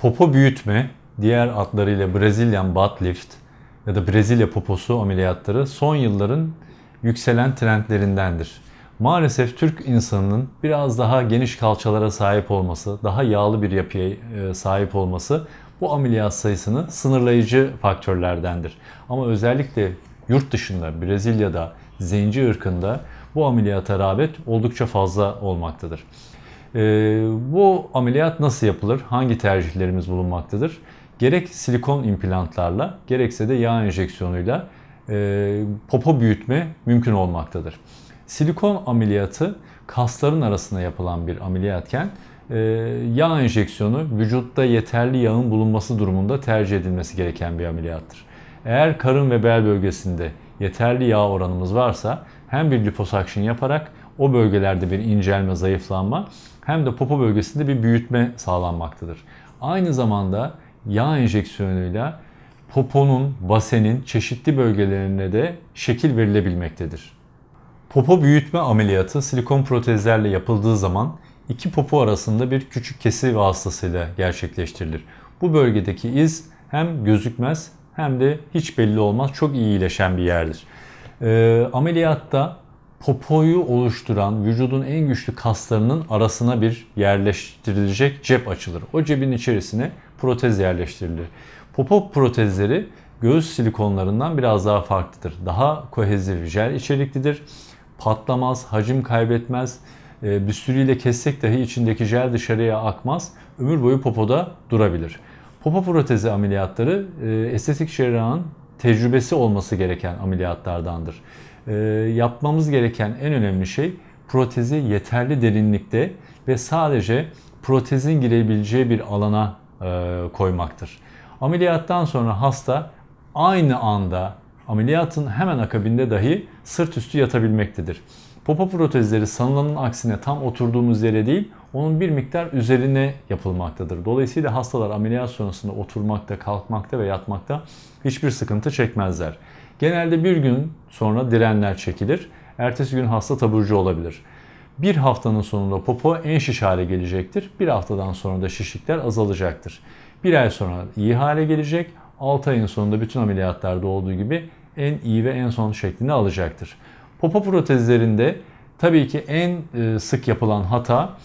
Popo büyütme, diğer adlarıyla Brazilian butt lift ya da Brezilya poposu ameliyatları son yılların yükselen trendlerindendir. Maalesef Türk insanının biraz daha geniş kalçalara sahip olması, daha yağlı bir yapıya e, sahip olması bu ameliyat sayısını sınırlayıcı faktörlerdendir. Ama özellikle yurt dışında, Brezilya'da, zenci ırkında bu ameliyata rağbet oldukça fazla olmaktadır. Ee, bu ameliyat nasıl yapılır? Hangi tercihlerimiz bulunmaktadır? Gerek silikon implantlarla gerekse de yağ enjeksiyonuyla e, popo büyütme mümkün olmaktadır. Silikon ameliyatı kasların arasında yapılan bir ameliyatken e, yağ enjeksiyonu vücutta yeterli yağın bulunması durumunda tercih edilmesi gereken bir ameliyattır. Eğer karın ve bel bölgesinde yeterli yağ oranımız varsa hem bir liposuction yaparak o bölgelerde bir incelme, zayıflanma hem de popo bölgesinde bir büyütme sağlanmaktadır. Aynı zamanda yağ enjeksiyonuyla poponun, basenin çeşitli bölgelerine de şekil verilebilmektedir. Popo büyütme ameliyatı silikon protezlerle yapıldığı zaman iki popo arasında bir küçük kesi vasıtasıyla gerçekleştirilir. Bu bölgedeki iz hem gözükmez hem de hiç belli olmaz çok iyi iyileşen bir yerdir. Ee, ameliyatta popoyu oluşturan vücudun en güçlü kaslarının arasına bir yerleştirilecek cep açılır. O cebin içerisine protez yerleştirilir. Popo protezleri göğüs silikonlarından biraz daha farklıdır. Daha kohezif jel içeriklidir. Patlamaz, hacim kaybetmez. E, büstürüyle kessek dahi içindeki jel dışarıya akmaz. Ömür boyu popoda durabilir. Popo protezi ameliyatları e, estetik cerrahın tecrübesi olması gereken ameliyatlardandır. E, yapmamız gereken en önemli şey protezi yeterli derinlikte ve sadece protezin girebileceği bir alana e, koymaktır. Ameliyattan sonra hasta aynı anda ameliyatın hemen akabinde dahi sırt üstü yatabilmektedir. Popo protezleri sanılanın aksine tam oturduğumuz yere değil, onun bir miktar üzerine yapılmaktadır. Dolayısıyla hastalar ameliyat sonrasında oturmakta, kalkmakta ve yatmakta hiçbir sıkıntı çekmezler. Genelde bir gün sonra direnler çekilir. Ertesi gün hasta taburcu olabilir. Bir haftanın sonunda popo en şiş hale gelecektir. Bir haftadan sonra da şişlikler azalacaktır. Bir ay sonra iyi hale gelecek. 6 ayın sonunda bütün ameliyatlarda olduğu gibi en iyi ve en son şeklini alacaktır. Popo protezlerinde tabii ki en e, sık yapılan hata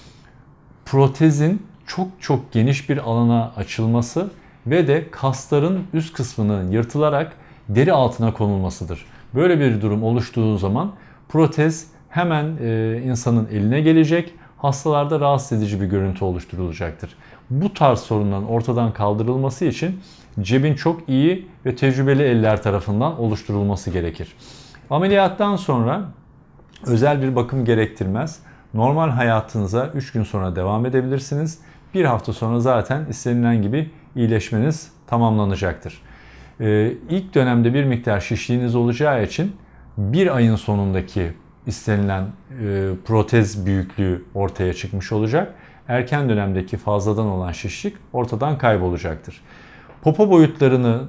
protezin çok çok geniş bir alana açılması ve de kasların üst kısmının yırtılarak deri altına konulmasıdır. Böyle bir durum oluştuğu zaman protez hemen e, insanın eline gelecek, hastalarda rahatsız edici bir görüntü oluşturulacaktır. Bu tarz sorunların ortadan kaldırılması için cebin çok iyi ve tecrübeli eller tarafından oluşturulması gerekir. Ameliyattan sonra özel bir bakım gerektirmez. Normal hayatınıza 3 gün sonra devam edebilirsiniz. Bir hafta sonra zaten istenilen gibi iyileşmeniz tamamlanacaktır. Ee, ilk dönemde bir miktar şişliğiniz olacağı için bir ayın sonundaki istenilen e, protez büyüklüğü ortaya çıkmış olacak. Erken dönemdeki fazladan olan şişlik ortadan kaybolacaktır. Popo boyutlarını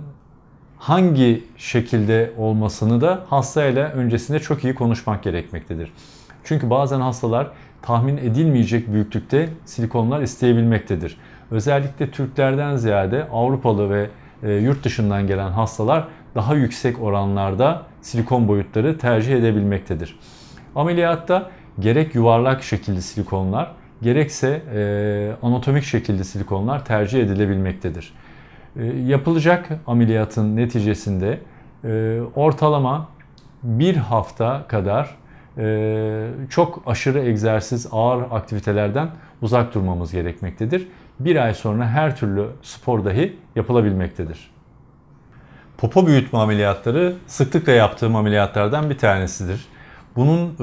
hangi şekilde olmasını da hastayla öncesinde çok iyi konuşmak gerekmektedir. Çünkü bazen hastalar tahmin edilmeyecek büyüklükte silikonlar isteyebilmektedir. Özellikle Türklerden ziyade Avrupalı ve e, yurt dışından gelen hastalar daha yüksek oranlarda silikon boyutları tercih edebilmektedir. Ameliyatta gerek yuvarlak şekilli silikonlar gerekse e, anatomik şekilde silikonlar tercih edilebilmektedir. E, yapılacak ameliyatın neticesinde e, ortalama bir hafta kadar e, çok aşırı egzersiz, ağır aktivitelerden uzak durmamız gerekmektedir. Bir ay sonra her türlü spor dahi yapılabilmektedir. Popo büyütme ameliyatları sıklıkla yaptığım ameliyatlardan bir tanesidir. Bunun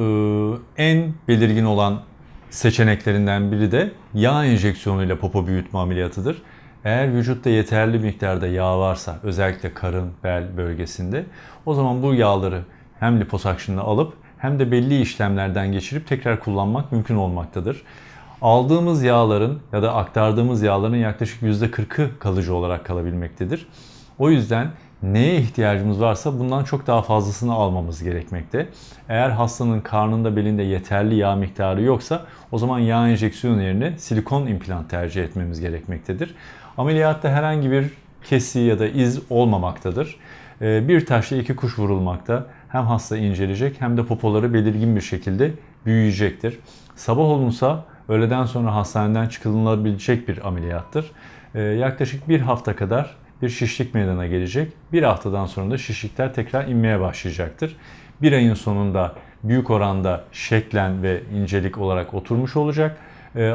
en belirgin olan seçeneklerinden biri de yağ enjeksiyonuyla popo büyütme ameliyatıdır. Eğer vücutta yeterli miktarda yağ varsa özellikle karın, bel bölgesinde o zaman bu yağları hem liposuction'la alıp hem de belli işlemlerden geçirip tekrar kullanmak mümkün olmaktadır. Aldığımız yağların ya da aktardığımız yağların yaklaşık %40'ı kalıcı olarak kalabilmektedir. O yüzden neye ihtiyacımız varsa bundan çok daha fazlasını almamız gerekmekte. Eğer hastanın karnında belinde yeterli yağ miktarı yoksa o zaman yağ enjeksiyonu yerine silikon implant tercih etmemiz gerekmektedir. Ameliyatta herhangi bir kesi ya da iz olmamaktadır. Ee, Bir taşla iki kuş vurulmakta. Hem hasta incelecek hem de popoları belirgin bir şekilde büyüyecektir. Sabah olunsa öğleden sonra hastaneden çıkılınabilecek bir ameliyattır. Ee, Yaklaşık bir hafta kadar bir şişlik meydana gelecek. Bir haftadan sonra da şişlikler tekrar inmeye başlayacaktır. Bir ayın sonunda büyük oranda şeklen ve incelik olarak oturmuş olacak.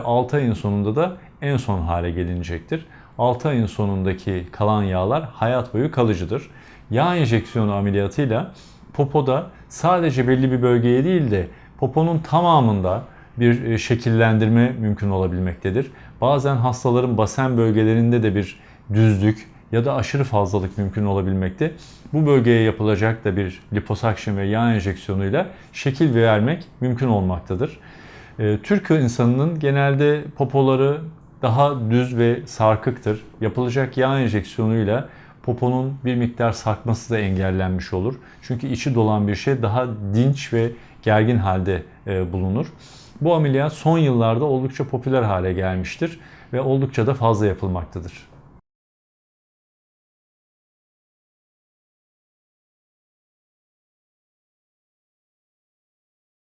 6 ayın sonunda da en son hale gelinecektir. 6 ayın sonundaki kalan yağlar hayat boyu kalıcıdır. Yağ enjeksiyonu ameliyatıyla popoda sadece belli bir bölgeye değil de poponun tamamında bir e, şekillendirme mümkün olabilmektedir. Bazen hastaların basen bölgelerinde de bir düzlük ya da aşırı fazlalık mümkün olabilmekte. Bu bölgeye yapılacak da bir liposakşın ve yağ enjeksiyonuyla şekil vermek mümkün olmaktadır. Ee, Türk insanının genelde popoları daha düz ve sarkıktır. Yapılacak yağ enjeksiyonuyla poponun bir miktar sarkması da engellenmiş olur. Çünkü içi dolan bir şey daha dinç ve gergin halde e, bulunur. Bu ameliyat son yıllarda oldukça popüler hale gelmiştir ve oldukça da fazla yapılmaktadır.